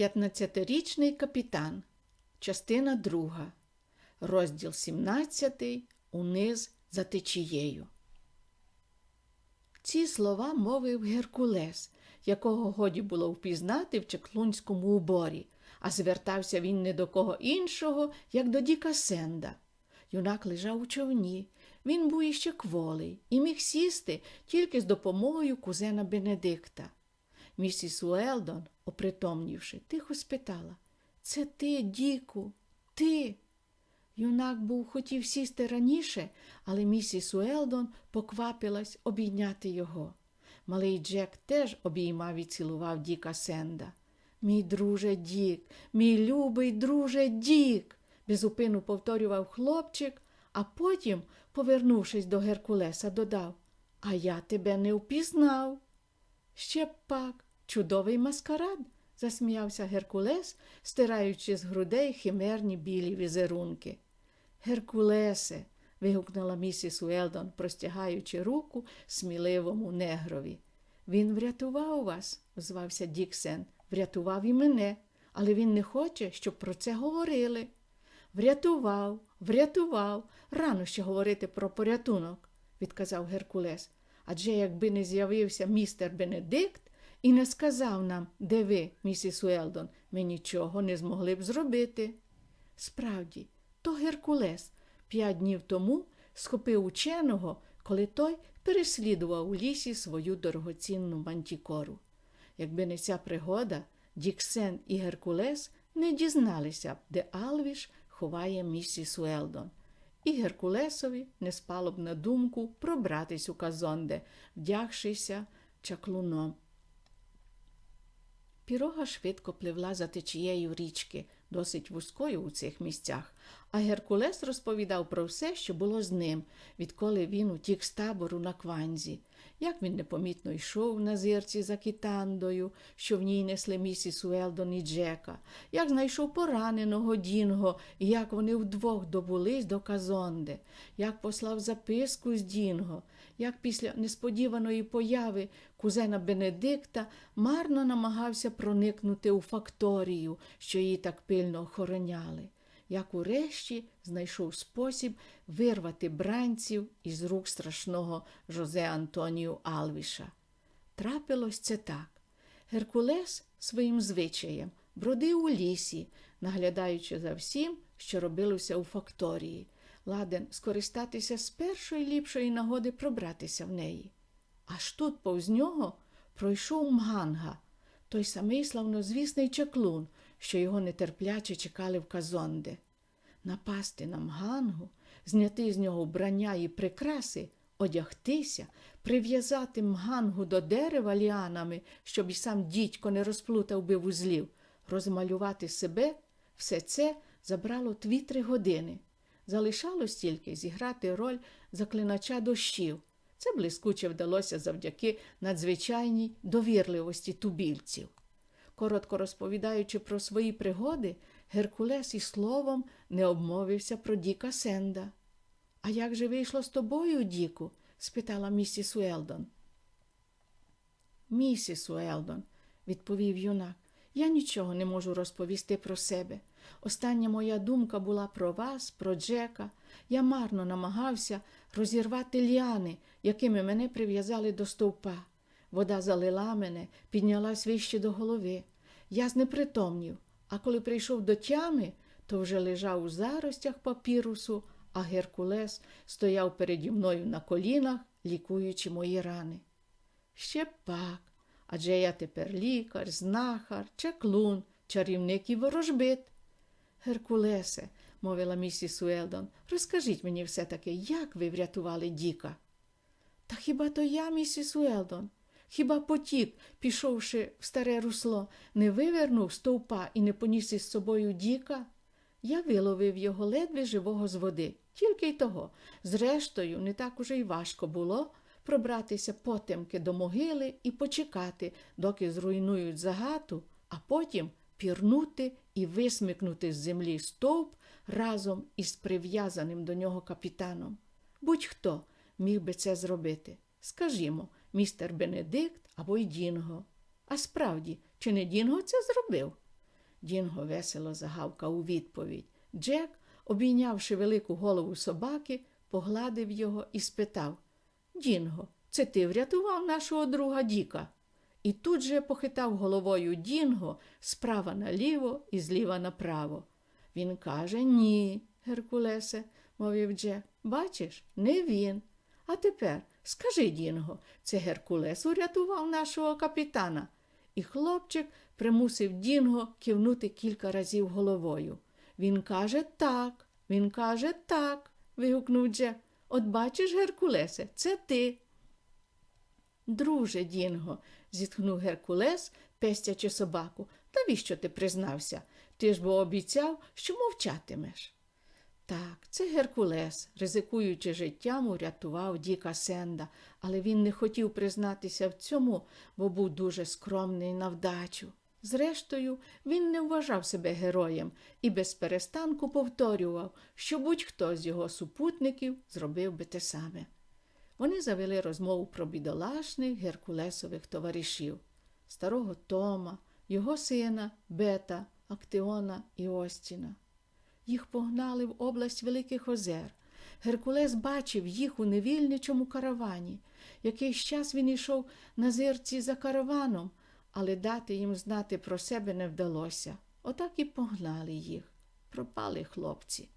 15-річний капітан. Частина 2. Розділ 17. Униз за течією. Ці слова мовив Геркулес, якого годі було впізнати в чеклунському уборі, а звертався він не до кого іншого, як до Діка Сенда. Юнак лежав у човні. Він був іще кволий і міг сісти тільки з допомогою кузена Бенедикта. Місіс Уелдон, опритомнівши, тихо спитала Це ти, Діку, ти? Юнак був хотів сісти раніше, але місіс Уелдон поквапилась обійняти його. Малий Джек теж обіймав і цілував Діка Сенда. Мій друже Дік, мій любий друже Дік, безупину повторював хлопчик, а потім, повернувшись до Геркулеса, додав А я тебе не впізнав. Ще пак, чудовий маскарад, засміявся Геркулес, стираючи з грудей химерні білі візерунки. Геркулесе. вигукнула місіс Уелдон, простягаючи руку сміливому негрові. Він врятував вас, озвався Діксен, врятував і мене, але він не хоче, щоб про це говорили. Врятував, врятував. Рано ще говорити про порятунок, відказав Геркулес. Адже якби не з'явився містер Бенедикт і не сказав нам, де ви, місіс Уелдон, ми нічого не змогли б зробити. Справді, то Геркулес п'ять днів тому схопив ученого, коли той переслідував у лісі свою дорогоцінну мантікору. Якби не ця пригода, Діксен і Геркулес не дізналися б, де Алвіш ховає місіс Уелдон. І Геркулесові не спало б на думку пробратись у Казонде, вдягшися чаклуном. Пірога швидко пливла за течією річки, досить вузькою у цих місцях, а Геркулес розповідав про все, що було з ним, відколи він утік з табору на кванзі, як він непомітно йшов на зірці за кітандою, що в ній несли місіс Уелдон і Джека, як знайшов пораненого Дінго, і як вони вдвох добулись до Казонде, як послав записку з Дінго, як після несподіваної появи кузена Бенедикта марно намагався проникнути у факторію, що її так пильно охороняли як урешті знайшов спосіб вирвати бранців із рук страшного Жозе Антонію Алвіша. Трапилось це так. Геркулес своїм звичаєм бродив у лісі, наглядаючи за всім, що робилося у факторії, ладен скористатися з першої ліпшої нагоди пробратися в неї. Аж тут повз нього пройшов мганга, той самий славнозвісний чаклун, що його нетерпляче чекали в Казонде. Напасти на мгангу, зняти з нього вбрання і прикраси, одягтися, прив'язати мгангу до дерева ліанами, щоб і сам дідько не розплутав би вузлів, розмалювати себе, все це забрало дві-три години. Залишалось тільки зіграти роль заклинача дощів. Це блискуче вдалося завдяки надзвичайній довірливості тубільців. Коротко розповідаючи про свої пригоди, Геркулес і словом не обмовився про Діка Сенда. А як же вийшло з тобою, Діку? спитала місіс Уелдон. Місіс Уелдон, відповів юнак, я нічого не можу розповісти про себе. Остання моя думка була про вас, про Джека. Я марно намагався розірвати ліани, якими мене прив'язали до стовпа. Вода залила мене, піднялась вище до голови. Я знепритомнів, а коли прийшов до тями, то вже лежав у заростях папірусу, а Геркулес стояв переді мною на колінах, лікуючи мої рани. Ще пак, адже я тепер лікар, знахар, чаклун, чарівник і ворожбит. Геркулесе, мовила місіс Уелдон, розкажіть мені все таки, як ви врятували Діка. Та хіба то я, місіс Уелдон? Хіба потік, пішовши в старе русло, не вивернув стовпа і не поніс із собою Діка? Я виловив його ледве живого з води, тільки й того. Зрештою, не так уже й важко було пробратися потемки до могили і почекати, доки зруйнують загату, а потім пірнути і висмикнути з землі стовп разом із прив'язаним до нього капітаном. Будь-хто міг би це зробити. Скажімо, містер Бенедикт або й Дінго. А справді, чи не Дінго це зробив? Дінго весело загавкав у відповідь. Джек, обійнявши велику голову собаки, погладив його і спитав Дінго, це ти врятував нашого друга Діка? І тут же похитав головою Дінго справа наліво і зліва направо. Він каже Ні, Геркулесе, мовив Джек. Бачиш, не він. А тепер скажи, Дінго, це Геркулес урятував нашого капітана. І хлопчик примусив Дінго кивнути кілька разів головою. Він каже так, він каже так. вигукнув Джек. От бачиш, Геркулесе, це ти. Друже, Дінго, зітхнув Геркулес, пестячи собаку. Навіщо ти признався? Ти ж бо обіцяв, що мовчатимеш. Так, це Геркулес, ризикуючи життям, урятував Діка Сенда, але він не хотів признатися в цьому, бо був дуже скромний на вдачу. Зрештою, він не вважав себе героєм і без перестанку повторював, що будь-хто з його супутників зробив би те саме. Вони завели розмову про бідолашних геркулесових товаришів старого Тома, його сина, Бета, Актеона і Остіна. Їх погнали в область Великих Озер. Геркулес бачив їх у невільничому каравані. Якийсь час він йшов на зирці за караваном, але дати їм знати про себе не вдалося. Отак і погнали їх. Пропали хлопці.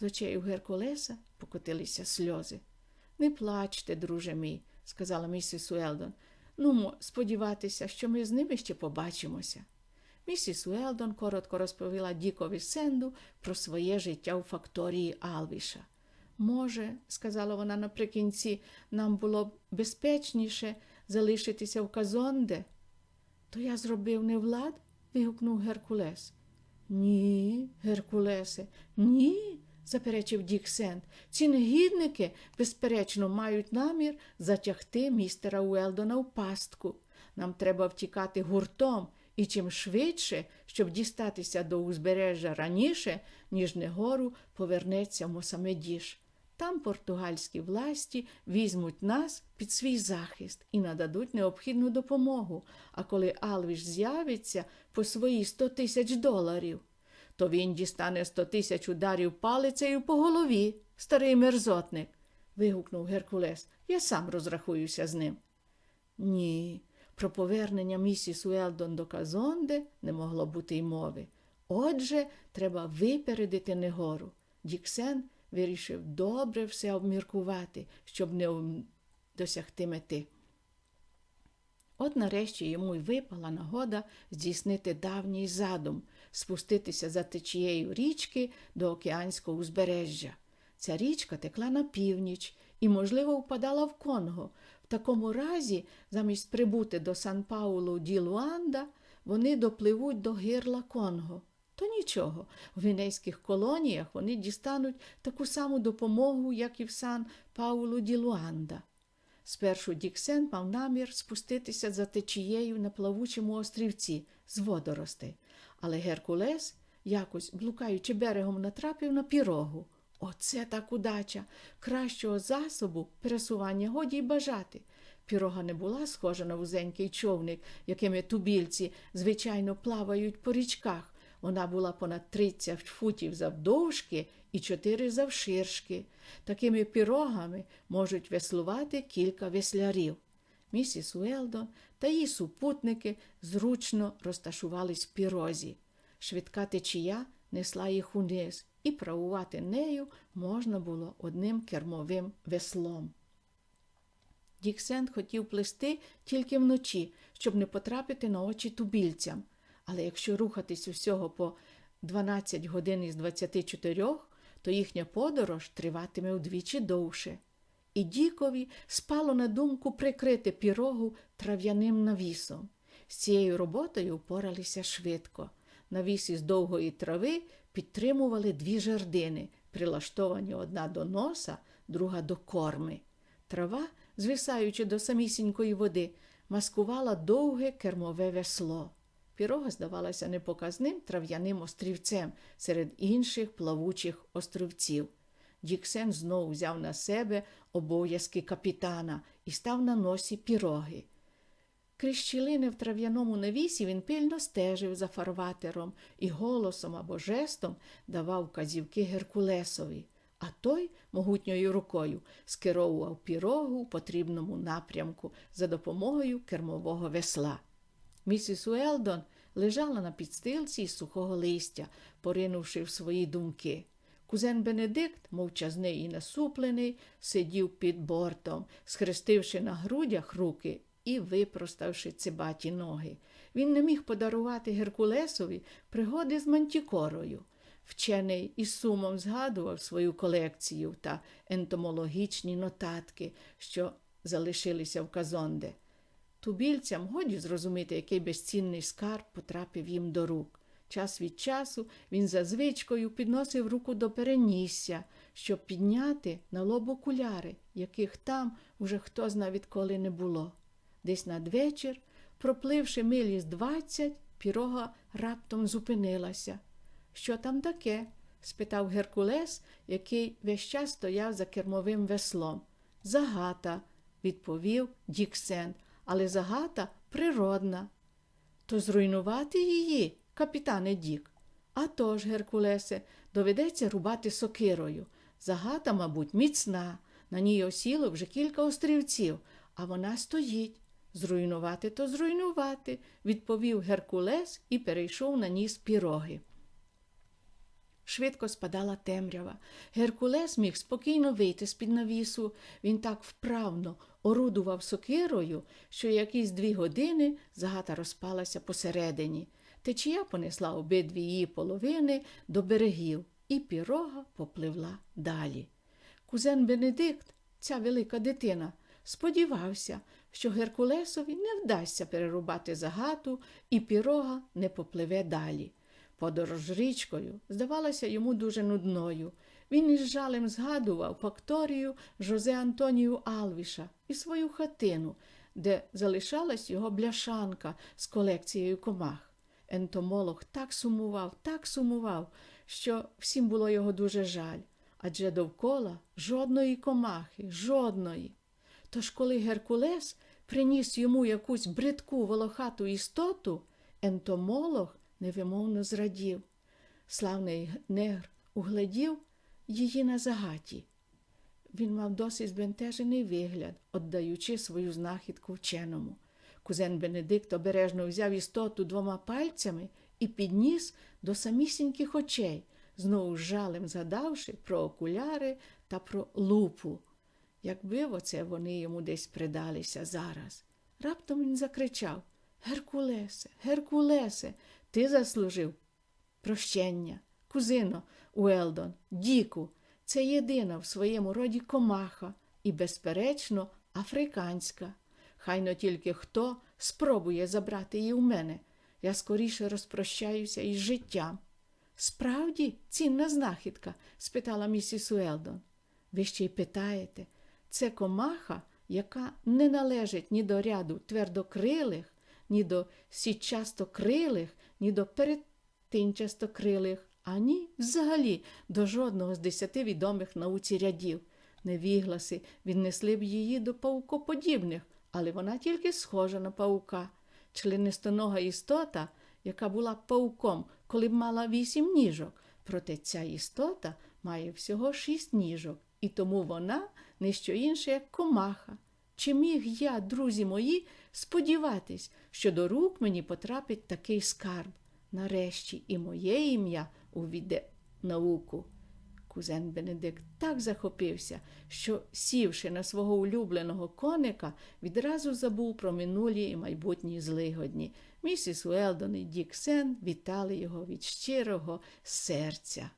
З очей у Геркулеса покотилися сльози. Не плачте, друже мій, сказала місіс Уелдон. Ну, сподіватися, що ми з ними ще побачимося. Місіс Уелдон коротко розповіла Дікові Сенду про своє життя у факторії Алвіша. Може, сказала вона наприкінці, нам було б безпечніше залишитися в Казонде. То я зробив не влад? вигукнув Геркулес. Ні, Геркулесе, ні, заперечив Дік Сент. Ці негідники, безперечно, мають намір затягти містера Уелдона в пастку. Нам треба втікати гуртом і чим швидше, щоб дістатися до узбережжя раніше, ніж негору повернеться Мосамедіш. Там португальські власті візьмуть нас під свій захист і нададуть необхідну допомогу. А коли Алвіш з'явиться по свої сто тисяч доларів, то він дістане сто тисяч ударів палицею по голові, старий мерзотник. вигукнув Геркулес. Я сам розрахуюся з ним. Ні, про повернення місіс Уелдон до Казонде не могло бути й мови. Отже, треба випередити негору. Діксен вирішив добре все обміркувати, щоб не досягти мети. От нарешті йому й випала нагода здійснити давній задум спуститися за течією річки до океанського узбережжя. Ця річка текла на північ і, можливо, впадала в Конго. В такому разі, замість прибути до Сан Паулу ді Луанда, вони допливуть до гирла Конго. То нічого, в гвінейських колоніях вони дістануть таку саму допомогу, як і в Сан Паулу ді Луанда. Спершу Діксен мав намір спуститися за течією на плавучому острівці з водоростей, але Геркулес, якось блукаючи берегом, натрапив на пірогу. Оце так удача! Кращого засобу пересування годі й бажати. Пірога не була схожа на вузенький човник, якими тубільці, звичайно, плавають по річках. Вона була понад 30 футів завдовжки і 4 завширшки. Такими пірогами можуть веслувати кілька веслярів. Місіс Уелдон та її супутники зручно розташувались в пірозі. Швидка течія несла їх униз, і правувати нею можна було одним кермовим веслом. Діксент хотів плести тільки вночі, щоб не потрапити на очі тубільцям. Але якщо рухатись усього по 12 годин із 24, то їхня подорож триватиме вдвічі довше. І Дікові спало на думку прикрити пірогу трав'яним навісом. З цією роботою впоралися швидко. Навіс із довгої трави підтримували дві жердини, прилаштовані одна до носа, друга до корми. Трава, звисаючи до самісінької води, маскувала довге кермове весло. Пірога здавалася непоказним трав'яним острівцем серед інших плавучих островців. Діксен знову взяв на себе обов'язки капітана і став на носі піроги. Крізь щілини в трав'яному навісі він пильно стежив за фарватером і голосом або жестом давав вказівки Геркулесові, а той могутньою рукою скеровував пірогу у потрібному напрямку за допомогою кермового весла. Місіс Уелдон лежала на підстилці із сухого листя, поринувши в свої думки. Кузен Бенедикт, мовчазний і насуплений, сидів під бортом, схрестивши на грудях руки і випроставши цибаті ноги. Він не міг подарувати Геркулесові пригоди з мантікорою. Вчений із сумом згадував свою колекцію та ентомологічні нотатки, що залишилися в Казонде. Тубільцям годі зрозуміти, який безцінний скарб потрапив їм до рук. Час від часу він за звичкою підносив руку до перенісся, щоб підняти на лоб окуляри, яких там уже хто зна відколи не було. Десь надвечір, пропливши милі з двадцять, пірога раптом зупинилася. Що там таке? спитав Геркулес, який весь час стояв за кермовим веслом. Загата, відповів Діксен, але загата природна. То зруйнувати її, капітане Дік. А тож, Геркулесе, доведеться рубати сокирою. Загата, мабуть, міцна. На ній осіло вже кілька острівців, а вона стоїть. Зруйнувати то зруйнувати, відповів Геркулес і перейшов на ніс піроги. Швидко спадала темрява. Геркулес міг спокійно вийти з-під навісу. Він так вправно орудував сокирою, що якісь дві години загата розпалася посередині. Течія понесла обидві її половини до берегів, і пірога попливла далі. Кузен Бенедикт, ця велика дитина, сподівався, що Геркулесові не вдасться перерубати загату, і пірога не попливе далі. Подорож річкою здавалася йому дуже нудною. Він із жалем згадував факторію Жозе Антонію Алвіша і свою хатину, де залишалась його бляшанка з колекцією комах. Ентомолог так сумував, так сумував, що всім було його дуже жаль, адже довкола жодної комахи, жодної. Тож, коли Геркулес приніс йому якусь бридку волохату істоту, ентомолог невимовно зрадів. Славний негр угледів її на загаті. Він мав досить збентежений вигляд, віддаючи свою знахідку вченому. Кузен Бенедикт обережно взяв істоту двома пальцями і підніс до самісіньких очей, знову жалем згадавши про окуляри та про лупу. Якби оце вони йому десь придалися зараз. Раптом він закричав Геркулесе, Геркулесе, ти заслужив прощення. Кузино Уелдон, Діку, це єдина в своєму роді комаха і, безперечно, африканська. Хайно тільки хто спробує забрати її у мене. Я скоріше розпрощаюся із життям. Справді, цінна знахідка? спитала місіс Уелдон. Ви ще й питаєте, це комаха, яка не належить ні до ряду твердокрилих, ні до січастокрилих, ні до перетинчастокрилих, ані взагалі до жодного з десяти відомих науці рядів. Невігласи віднесли б її до паукоподібних, але вона тільки схожа на паука. Членистонога істота, яка була пауком, коли б мала вісім ніжок. Проте ця істота має всього шість ніжок, і тому вона не що інше, як комаха. Чи міг я, друзі мої, сподіватись, що до рук мені потрапить такий скарб? Нарешті і моє ім'я увійде науку. Кузен Бенедикт так захопився, що, сівши на свого улюбленого коника, відразу забув про минулі і майбутні злигодні. Місіс Уелдон і Дік Сен вітали його від щирого серця.